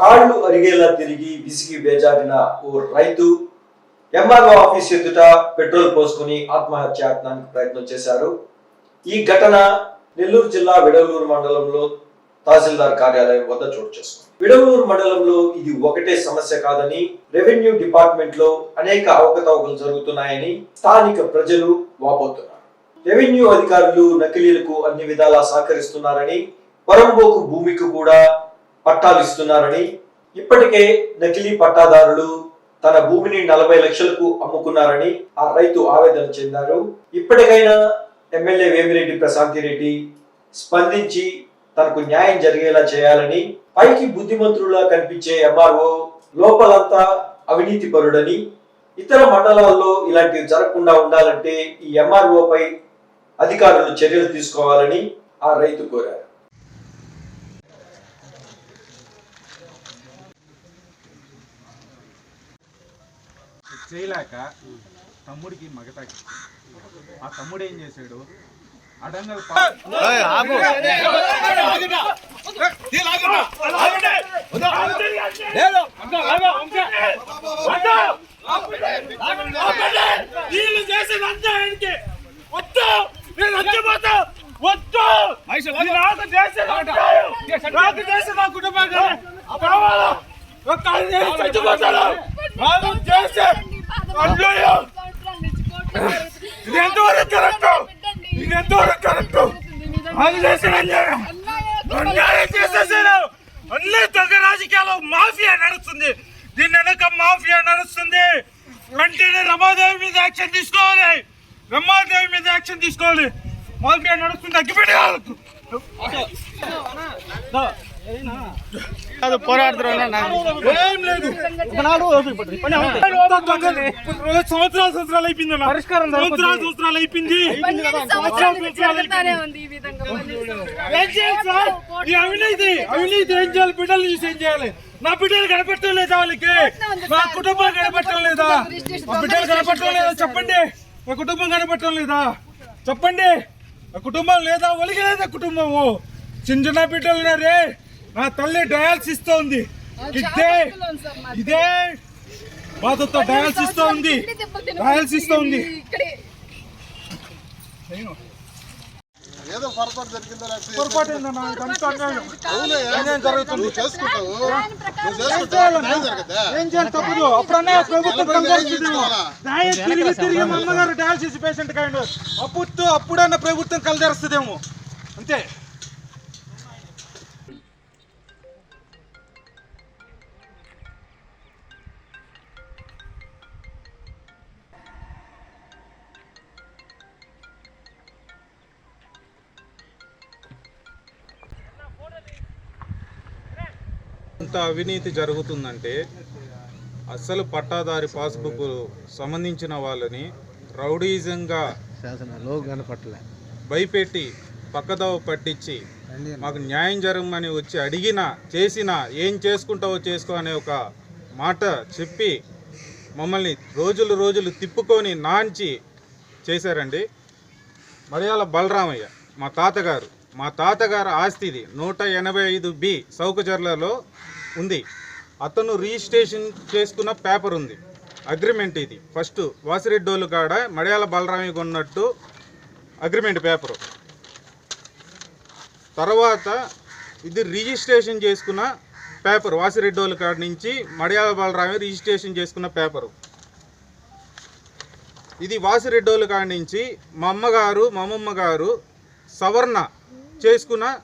కాళ్ళు అరిగేలా తిరిగి విసిగి బేజారిన ఓ రైతు ఎంఆర్ఓ ఆఫీస్ ఎదుట పెట్రోల్ పోసుకుని ఆత్మహత్యాయత్నానికి ప్రయత్నం చేశారు. ఈ ఘటన నెల్లూరు జిల్లా విడవలూరు మండలంలో తహసీల్దార్ కార్యాలయం వద్ద చోటు చేసుకుంది. విడవలూరు మండలంలో ఇది ఒకటే సమస్య కాదని రెవెన్యూ డిపార్ట్మెంట్లో అనేక అవకతవకలు జరుగుతున్నాయని స్థానిక ప్రజలు వాపోతున్నారు. రెవెన్యూ అధికారులు నకిలీలకు అన్ని విధాలా సహకరిస్తున్నారని పరంబోకు భూమికి కూడా పట్టాలు ఇస్తున్నారని ఇప్పటికే నకిలీ పట్టాదారులు తన భూమిని నలభై లక్షలకు అమ్ముకున్నారని ఆ రైతు ఆవేదన చెందారు. ఇప్పటికైనా ఎమ్మెల్యే వేమిరెడ్డి ప్రశాంతి రెడ్డి స్పందించి తనకు న్యాయం జరిగేలా చేయాలని పైకి బుద్ధిమంతులులా కనిపించే ఎంఆర్ఓ లోపలంతా అవినీతి పరుడని ఇతర మండలాల్లో ఇలాంటివి జరగకుండా ఉండాలంటే ఈ ఎంఆర్ఓ పై అధికారులు చర్యలు తీసుకోవాలని ఆ రైతు కోరారు. చేయలేక తమ్ముడికి మగతాకి. ఆ తమ్ముడు ఏం చేశాడు? అడంగల్ వీళ్ళు చేసేది అంతా ఆయనకి వద్దు. నేను చచ్చిపోతా వద్దు. నాకు అన్యాయం. నాకు చేసే నా కుటుంబానికి. కావాలా. చేసే అన్యాయం ఇది ఎంతవరకు కరెక్ట్? ఇది ఎంతవరకు కరెక్ట్? నాకు చేసిన అన్యాయం. చేసేసారు. అన్ని దొంగ రాజకీయాలు మాఫియా నడుస్తుంది. దీని వెనక మాఫియా నడుస్తుంది. వెంటనే రమాదేవి మీద యాక్షన్ తీసుకోవాలి. రమాదేవి మీద యాక్షన్ తీసుకోవాలి. మాఫియా నడుస్తుంది. ఏం లేదు. రెండు సంవత్సరాలు సంవత్సరాలు అయిపోయింది పరిష్కారం సంవత్సరాలు సంవత్సరాలు ఏం చేయాలి సార్? ఈ అవినీతి అవినీతి ఏం చేయాలి? బిడ్డలు చూసి ఏం చేయాలి? నా బిడ్డలు కనపడటం లేదా వాళ్ళకి? నా కుటుంబం కనపడటం లేదా? నా బిడ్డలు కనపడటం లేదా? చెప్పండి. నా కుటుంబం కనపడటం లేదా? చెప్పండి. నా కుటుంబం లేదా? ఒలిగి లేదా కుటుంబము? చిన్న చిన్న బిడ్డలు ఉన్నారే? నా తల్లి డయాలసిస్తో ఉంది ఇదే ఇదే బాధతో డయాలసిస్తో ఉంది డయాలసిస్తో ఉంది. ఏదో పొరపాటు జరిగిందా జరుగుతుంది? చేసుకుంటావు. ఏం చేయాలి తప్పదు అప్పుడన్నా ప్రభుత్వం న్యాయం తిరిగి తిరిగి మా అమ్మగారు డయాలసిస్ పేషెంట్ కాయండి అప్పుడు అప్పుడన్నా ప్రభుత్వం కలదరుస్తుందేమో. అంతే. ఇంత అవినీతి జరుగుతుందంటే అసలు పట్టాదారి పాస్బుక్ సంబంధించిన వాళ్ళని రౌడీజంగా భయపెట్టి పక్కదోవ పట్టించి మాకు న్యాయం జరగమని వచ్చి అడిగినా చేసినా ఏం చేసుకుంటావో చేసుకో అనే ఒక మాట చెప్పి మమ్మల్ని రోజులు రోజులు తిప్పుకొని నాంచి చేశారండి. మలయాళ బలరామయ్య మా తాతగారు. మా తాతగారు ఆస్తిది నూట ఎనభై ఐదు బి సౌకచర్లలో ఉంది. అతను రిజిస్ట్రేషన్ చేసుకున్న పేపర్ ఉంది. అగ్రిమెంట్ ఇది. ఫస్ట్ వాసిరెడ్డోలు కాడ మడయాల బలరామయ్య కొన్నట్టు అగ్రిమెంట్ పేపరు. తర్వాత ఇది రిజిస్ట్రేషన్ చేసుకున్న పేపర్. వాసిరెడ్డోలు కాడ నుంచి మడియాల బలరామి రిజిస్ట్రేషన్ చేసుకున్న పేపరు. ఇది వాసిరెడ్డోలు కాడ నుంచి మా అమ్మగారు మా అమ్మమ్మ గారు సవర్ణ చేసుకున్న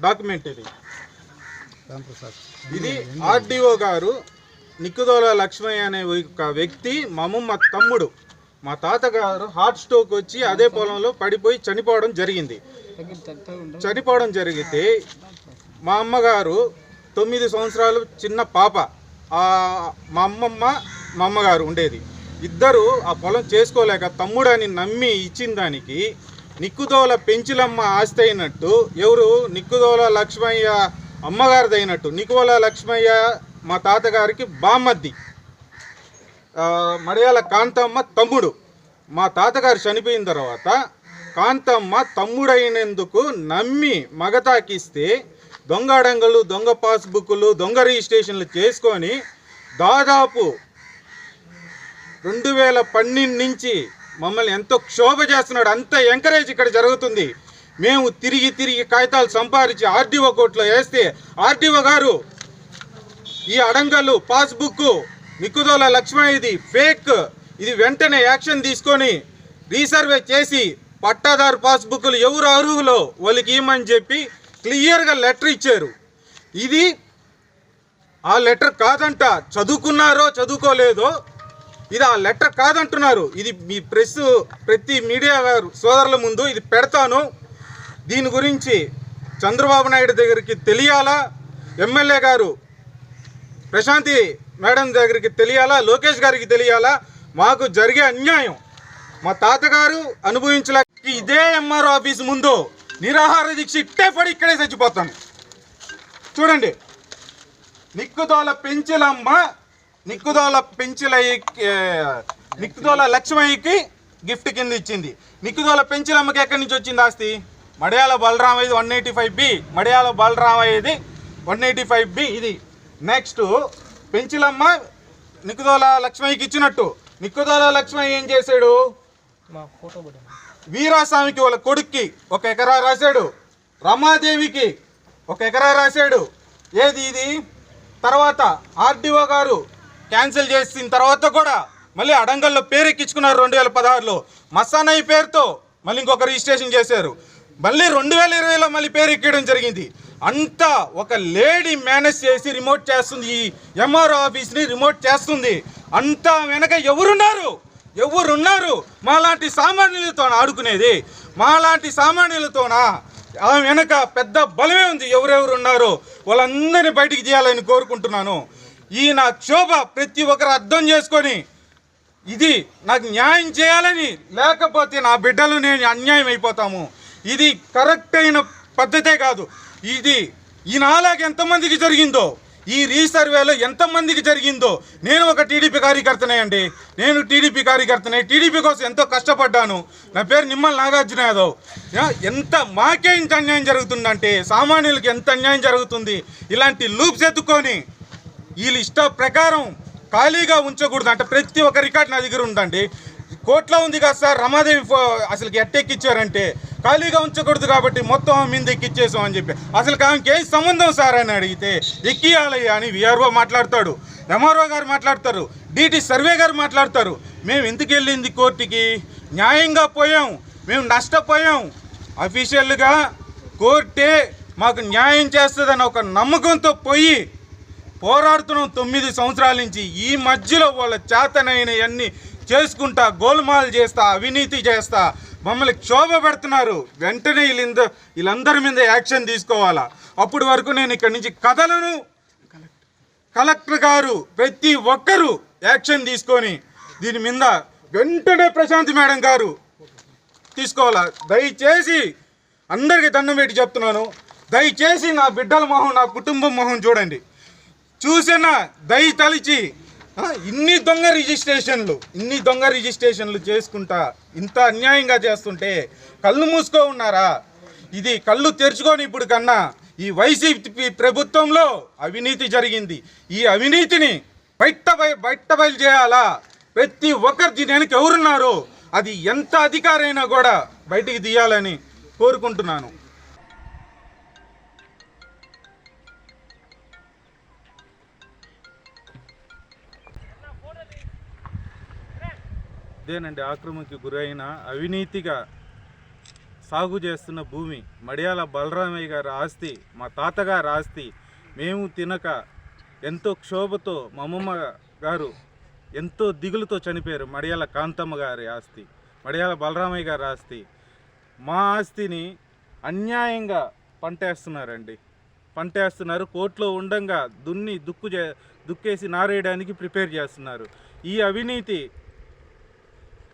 డాక్యుమెంట్ ఇది. ఇది ఆర్డీఓ గారు నిక్కుదోల లక్ష్మయ్య అనే ఒక వ్యక్తి మా అమ్మమ్మ తమ్ముడు. మా తాతగారు హార్ట్ స్ట్రోక్ వచ్చి అదే పొలంలో పడిపోయి చనిపోవడం జరిగింది. చనిపోవడం జరిగితే మా అమ్మగారు తొమ్మిది సంవత్సరాలు చిన్న పాప. ఆ మా అమ్మమ్మ మా అమ్మగారు ఉండేది. ఇద్దరు ఆ పొలం చేసుకోలేక తమ్ముడని నమ్మి ఇచ్చిన దానికి నిక్కుదోల పెంచిలమ్మ ఆస్తి అయినట్టు ఎవరు నిక్కుదోల లక్ష్మయ్య అమ్మగారిది అయినట్టు లక్ష్మయ్య మా తాతగారికి బామ్మద్ది. మడియాల కాంతమ్మ తమ్ముడు. మా తాతగారు చనిపోయిన తర్వాత కాంతమ్మ తమ్ముడైనందుకు నమ్మి మగతాకిస్తే దొంగ అడంగలు దొంగ పాస్బుక్లు దొంగ రిజిస్ట్రేషన్లు చేసుకొని దాదాపు రెండు వేల పన్నెండు నుంచి మమ్మల్ని ఎంతో క్షోభ చేస్తున్నాడు. అంత ఎంకరేజ్ ఇక్కడ జరుగుతుంది. మేము తిరిగి తిరిగి కాగితాలు సంపాదించి ఆర్డీఓ కోర్టులో వేస్తే ఆర్డీఓ గారు ఈ అడంగలు పాస్బుక్ నిక్కుదోల లక్ష్మణ ఇది ఫేక్. ఇది వెంటనే యాక్షన్ తీసుకొని రీసర్వే చేసి పట్టాదారు పాస్బుక్లు ఎవరు అర్హులో వాళ్ళకి ఇవ్వమని చెప్పి క్లియర్గా లెటర్ ఇచ్చారు. ఇది ఆ లెటర్ కాదంట. చదువుకున్నారో చదువుకోలేదో ఇది ఆ లెటర్ కాదంటున్నారు. ఇది మీ ప్రెస్ ప్రతి మీడియా గారు సోదరుల ముందు ఇది పెడతాను. దీని గురించి చంద్రబాబు నాయుడు దగ్గరికి తెలియాలా? ఎమ్మెల్యే గారు ప్రశాంతి మేడం దగ్గరికి తెలియాలా? లోకేష్ గారికి తెలియాలా? మాకు జరిగే అన్యాయం. మా తాతగారు అనుభవించలేక ఇదే ఎంఆర్ ఆఫీస్ ముందు నిరాహార దీక్ష ఇట్టే పడి ఇక్కడే చచ్చిపోతాను. చూడండి. నిక్కుదోల పెంచిలమ్మ నిక్కుదోల పెంచిల నిక్కుదోల లక్ష్మయ్యకి గిఫ్ట్ కింద ఇచ్చింది. నిక్కుదోల పెంచిలమ్మకి ఎక్కడి నుంచి వచ్చింది ఆస్తి? Madiyala బలరామయ్యది one eighty five B Madiyala బలరామయ్యది one eighty five B ఇది. నెక్స్ట్ పెంచులమ్మ నిక్కుదోల లక్ష్మయ్యకి ఇచ్చినట్టు. నిక్కుదోల లక్ష్మయ్య ఏం చేశాడు? వీరాస్వామికి వాళ్ళ కొడుక్కి ఒక ఎకరా రాశాడు. రమాదేవికి ఒక ఎకరా రాశాడు. ఏది ఇది? తర్వాత ఆర్డీఓ గారు క్యాన్సిల్ చేసిన తర్వాత కూడా మళ్ళీ అడంగల్లో పేరు ఎక్కించుకున్నారు రెండు వేల పదహారులో. మసానయ్య పేరుతో మళ్ళీ ఇంకొక రిజిస్ట్రేషన్ చేశారు. మళ్ళీ రెండు వేల ఇరవైలో మళ్ళీ పేరు ఎక్కడం జరిగింది. అంతా ఒక లేడీ మేనేజ్ చేసి రిమోట్ చేస్తుంది. ఈ ఎంఆర్ఓ ఆఫీస్ని రిమోట్ చేస్తుంది. అంతా వెనక ఎవరున్నారు? ఎవరున్నారు? మాలాంటి సామాన్యులతో ఆడుకునేది. మాలాంటి సామాన్యులతోనా? ఆ వెనక పెద్ద బలమే ఉంది. ఎవరెవరు ఉన్నారో వాళ్ళందరినీ బయటికి తీయాలని కోరుకుంటున్నాను. ఈ నా క్షోభ ప్రతి ఒక్కరు అర్థం చేసుకొని ఇది నాకు న్యాయం చేయాలని లేకపోతే నా బిడ్డలు నేను అన్యాయం అయిపోతాము. ఇది కరెక్ట్ అయిన పద్ధతే కాదు. ఇది ఈ ఎంతమందికి జరిగిందో ఈ రీసర్వేలో ఎంతమందికి జరిగిందో నేను ఒక టీడీపీ కార్యకర్తనే అండి. నేను టీడీపీ కార్యకర్తనే. టీడీపీ కోసం ఎంతో కష్టపడ్డాను. నా పేరు నిమ్మల్ నాగార్జున యాదవ్. ఎంత మాకే ఇంత అన్యాయం జరుగుతుందంటే సామాన్యులకి ఎంత అన్యాయం జరుగుతుంది? ఇలాంటి లూప్స్ ఎత్తుకొని వీళ్ళు ఇష్ట ప్రకారం ఖాళీగా ఉంచకూడదు. అంటే ప్రతి ఒక్క రికార్డ్ నా దగ్గర ఉందండి. కోర్టులో ఉంది కదా సార్ రమాదేవి అసలు అసలుకి ఎట్టెక్కిచ్చారంటే ఖాళీగా ఉంచకూడదు కాబట్టి మొత్తం మీద ఎక్కిచ్చేసాం అని చెప్పి. అసలు ఆమెకేం సంబంధం సార్ అని అడిగితే ఎక్కియాలయ్యా అని విఆర్ఓ మాట్లాడతాడు ఎంఆర్ఓ గారు మాట్లాడతారు డిటి సర్వే గారు మాట్లాడతారు. మేము ఎందుకు వెళ్ళింది కోర్టుకి? న్యాయంగా పోయాం మేము నష్టపోయాం. అఫీషియల్గా కోర్టే మాకు న్యాయం చేస్తుందని ఒక నమ్మకంతో పోయి పోరాడుతున్నాం తొమ్మిది సంవత్సరాల నుంచి. ఈ మధ్యలో వాళ్ళ చేతనైనవన్నీ చేసుకుంటా గోల్మాల్ చేస్తా అవినీతి చేస్తా మమ్మల్ని క్షోభ పెడుతున్నారు. వెంటనే వీళ్ళంద వీళ్ళందరి మీద యాక్షన్ తీసుకోవాలా? అప్పటి వరకు నేను ఇక్కడి నుంచి కథలను కలెక్టర్ గారు ప్రతి ఒక్కరూ యాక్షన్ తీసుకొని దీని మీద వెంటనే ప్రశాంత్ మేడం గారు తీసుకోవాలా? దయచేసి అందరికీ దండం పెట్టి చెప్తున్నాను. దయచేసి నా బిడ్డల మొహం నా కుటుంబం మొహం చూడండి. చూసిన? దయ తలిచి ఇన్ని దొంగ రిజిస్ట్రేషన్లు ఇన్ని దొంగ రిజిస్ట్రేషన్లు చేసుకుంటా ఇంత అన్యాయంగా చేస్తుంటే కళ్ళు మూసుకో ఉన్నారా? ఇది కళ్ళు తెరుచుకొని ఇప్పుడు కన్నా ఈ వైసీపీ ప్రభుత్వంలో అవినీతి జరిగింది. ఈ అవినీతిని బయట బయట బయలు చేయాలా? ప్రతి ఒక్కరు దీని వెనక ఎవరున్నారో అది ఎంత అధికారైనా కూడా బయటికి తీయాలని కోరుకుంటున్నాను. ఇదేనండి ఆక్రమణకి గురైన అవినీతిగా సాగు చేస్తున్న భూమి. మడియాల బలరామయ్య గారి ఆస్తి మా తాతగారి ఆస్తి. మేము తినక ఎంతో క్షోభతో మా అమ్మమ్మ గారు ఎంతో దిగులుతో చనిపోయారు. మడియాల కాంతమ్మ గారి ఆస్తి మడియాల బలరామయ్య గారి ఆస్తి. మా ఆస్తిని అన్యాయంగా పంటేస్తున్నారండి. పంటేస్తున్నారు కోర్టులో ఉండంగా దున్ని దుక్కు చే దుక్కేసి నారేయడానికి ప్రిపేర్ చేస్తున్నారు. ఈ అవినీతి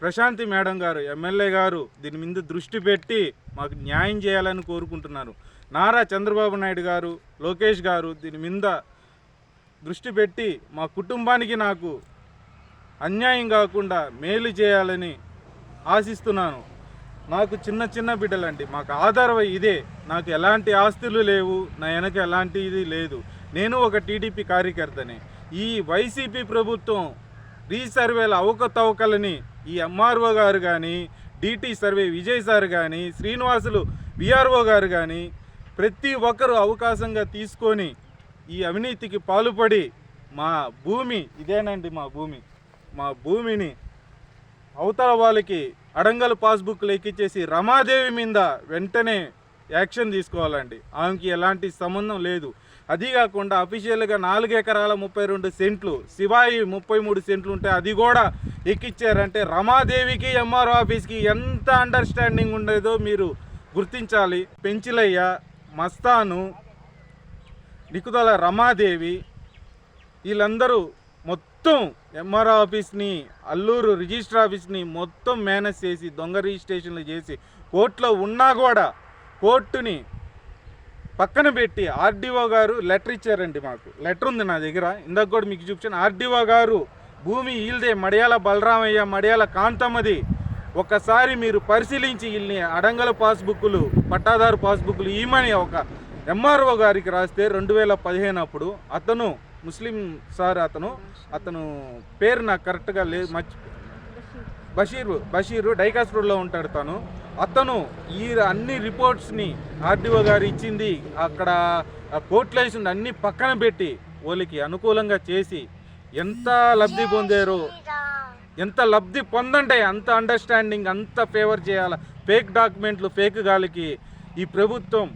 ప్రశాంతి మేడం గారు ఎమ్మెల్యే గారు దీని మీద దృష్టి పెట్టి మాకు న్యాయం చేయాలని కోరుకుంటున్నారు. నారా చంద్రబాబు నాయుడు గారు లోకేష్ గారు దీని మీద దృష్టి పెట్టి మా కుటుంబానికి నాకు అన్యాయం కాకుండా మేలు చేయాలని ఆశిస్తున్నాను. నాకు చిన్న చిన్న బిడ్డలండి. మాకు ఆధారం ఇదే. నాకు ఎలాంటి ఆస్తులు లేవు. నా వెనక ఎలాంటి ఇది లేదు. నేను ఒక టీడీపీ కార్యకర్తని. ఈ వైసీపీ ప్రభుత్వం రీసర్వేల అవకతవకలని ఈ ఎంఆర్ఓ గారు కానీ డిటి సర్వే విజయ్ సార్ కానీ శ్రీనివాసులు విఆర్ఓ గారు కానీ ప్రతి ఒక్కరూ అవకాశంగా తీసుకొని ఈ అవినీతికి పాల్పడి మా భూమి ఇదేనండి మా భూమి మా భూమిని అవతల వాళ్ళకి అడంగల్ పాస్బుక్లు ఎక్కిచ్చేసి రమాదేవి మీద వెంటనే యాక్షన్ తీసుకోవాలండి. ఆమెకి ఎలాంటి సంబంధం లేదు. అది కాకుండా అఫీషియల్గా నాలుగు ఎకరాల ముప్పై రెండు సెంట్లు శివాయి ముప్పై మూడు సెంట్లు ఉంటే అది కూడా ఎక్కిచ్చారంటే రమాదేవికి ఎంఆర్ ఆఫీస్కి ఎంత అండర్స్టాండింగ్ ఉండేదో మీరు గుర్తించాలి. పెంచిలయ్య మస్తాను నికుదల రమాదేవి వీళ్ళందరూ మొత్తం ఎంఆర్ ఆఫీస్ని అల్లూరు రిజిస్టర్ ఆఫీస్ని మొత్తం మేనేజ్ చేసి దొంగ రిజిస్ట్రేషన్లు చేసి కోర్టులో ఉన్నా కూడా కోర్టుని పక్కన పెట్టి ఆర్డీఓ గారు లెటర్ ఇచ్చారండి మాకు. లెటర్ ఉంది నా దగ్గర. ఇందాక కూడా మీకు చూపించాను. ఆర్డీఓ గారు భూమి ఈల్దే మడియాల బలరామయ్య మడియాల కాంతమ్మది. ఒకసారి మీరు పరిశీలించి వీళ్ళని అడంగల పాస్బుక్లు పట్టాదారు పాస్బుక్లు ఈమని ఒక ఎంఆర్ఓ గారికి రాస్తే రెండు వేల పదిహేను అప్పుడు అతను ముస్లిం సార్ అతను అతను పేరు నాకు కరెక్ట్గా లేదు మర్చి బషీర్ బషీరు డైకాస్ రోడ్లో ఉంటాడు తను. అతను ఈ అన్ని రిపోర్ట్స్ని ఆర్డీఓ గారు ఇచ్చింది. అక్కడ కోర్టులో వేసింది అన్ని పక్కన పెట్టి వాళ్ళకి అనుకూలంగా చేసి ఎంత లబ్ధి పొందారో? ఎంత లబ్ధి పొందంటే అంత అండర్స్టాండింగ్ అంత ఫేవర్ చేయాలి. ఫేక్ డాక్యుమెంట్లు ఫేక్ గాలికి ఈ ప్రభుత్వం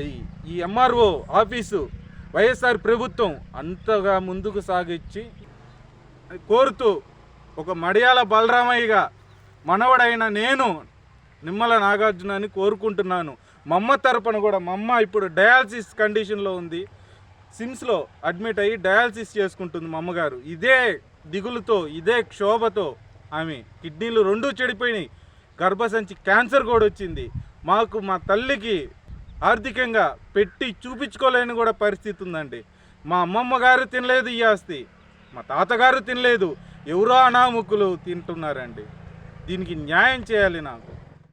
ఈ- ఈ ఎంఆర్ఓ ఆఫీసు వైఎస్ఆర్ ప్రభుత్వం అంతగా ముందుకు సాగించి కోరుతూ ఒక మడియాల బలరామయ్యగా మనవడైన నేను నిమ్మల నాగార్జున అని కోరుకుంటున్నాను. మా అమ్మ తరపున కూడా మా అమ్మ ఇప్పుడు డయాలసిస్ కండిషన్లో ఉంది. సిమ్స్లో అడ్మిట్ అయ్యి డయాలసిస్ చేసుకుంటుంది మా అమ్మగారు ఇదే దిగులుతో ఇదే క్షోభతో ఆమె కిడ్నీలు రెండూ చెడిపోయినాయి. గర్భసంచి క్యాన్సర్ కూడా వచ్చింది. మాకు మా తల్లికి ఆర్థికంగా పెట్టి చూపించుకోలేని కూడా పరిస్థితి ఉందండి. మా అమ్మమ్మ గారు తినలేదు ఈ ఆస్తి. మా తాతగారు తినలేదు. ఎవరో అనాముకులు తింటున్నారండి. దీనికి న్యాయం చేయాలి నాకు.